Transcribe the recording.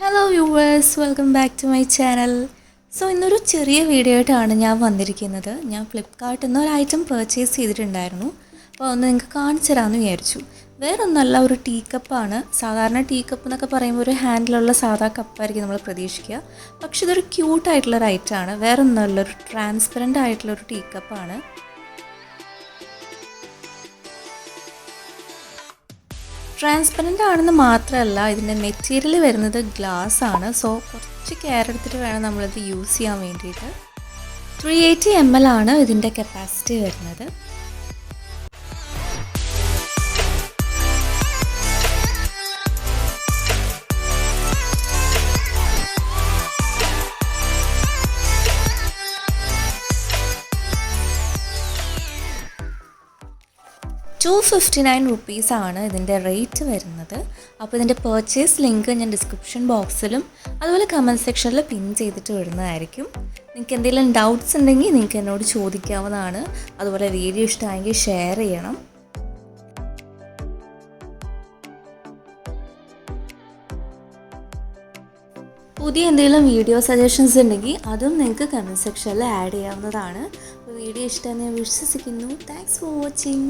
Hello viewers welcome back to my channel so ഇന്നൊരു ചെറിയ video ആയിട്ടാണ് ഞാൻ വന്നിരിക്കുന്നത്. ഞാൻ ഫ്ലിപ്കാർട്ടിൽ നിന്ന് ഒരു ഐറ്റം പർച്ചേസ് ചെയ്തിട്ടുണ്ടായിരുന്നു. അപ്പോൾ ഒന്ന് നിങ്ങൾക്ക് കാണിച്ചു തരാമെന്ന് വിചാരിച്ചു. വേറൊന്നല്ല ഒരു ടീ കപ്പാണ് സാധാരണ ടീ കപ്പ് എന്നൊക്കെ പറയുമ്പോൾ ഒരു ഹാൻഡിലുള്ള സാധാ കപ്പായിരിക്കും നമ്മൾ പ്രതീക്ഷിക്കുക. പക്ഷേ ഇതൊരു ക്യൂട്ടായിട്ടുള്ളൊരു ഐറ്റമാണ് വേറൊന്നല്ല ഒരു ട്രാൻസ്പെറന്റ് ആയിട്ടുള്ളൊരു ടീ കപ്പാണ് ട്രാൻസ്പെറന്റ് ആണെന്ന് മാത്രമല്ല ഇതിന്റെ മെറ്റീരിയൽ വരുന്നത് ഗ്ലാസ് ആണ്. സോ കുറച്ച് കെയർ എടുത്തിട്ട് വേണം നമ്മളിത് യൂസ് ചെയ്യാൻ വേണ്ടിയിട്ട്. ത്രീ എയ്റ്റി എം എൽ ആണ് ഇതിന്റെ കപ്പാസിറ്റി വരുന്നത്. ടു ഫിഫ്റ്റി നയൻ റുപ്പീസാണ് ഇതിന്റെ റേറ്റ് വരുന്നത്. അപ്പോൾ ഇതിന്റെ പർച്ചേസ് ലിങ്ക് ഞാൻ ഡിസ്ക്രിപ്ഷൻ ബോക്സിലും അതുപോലെ കമന്റ് സെക്ഷനിൽ പിൻ ചെയ്തിട്ട് വിടുന്നതായിരിക്കും. നിങ്ങൾക്ക് എന്തെങ്കിലും ഡൗട്ട്സ് ഉണ്ടെങ്കിൽ നിങ്ങൾക്ക് എന്നോട് ചോദിക്കാവുന്നതാണ്. അതുപോലെ വീഡിയോ ഇഷ്ടമായെങ്കിൽ ഷെയർ ചെയ്യണം. പുതിയ എന്തെങ്കിലും വീഡിയോ സജഷൻസ് ഉണ്ടെങ്കിൽ അതും നിങ്ങൾക്ക് കമന്റ് സെക്ഷനിൽ ആഡ് ചെയ്യാവുന്നതാണ്. വീഡിയോ ഇഷ്ടമെന്ന് ഞാൻ വിശ്വസിക്കുന്നു. Thanks for watching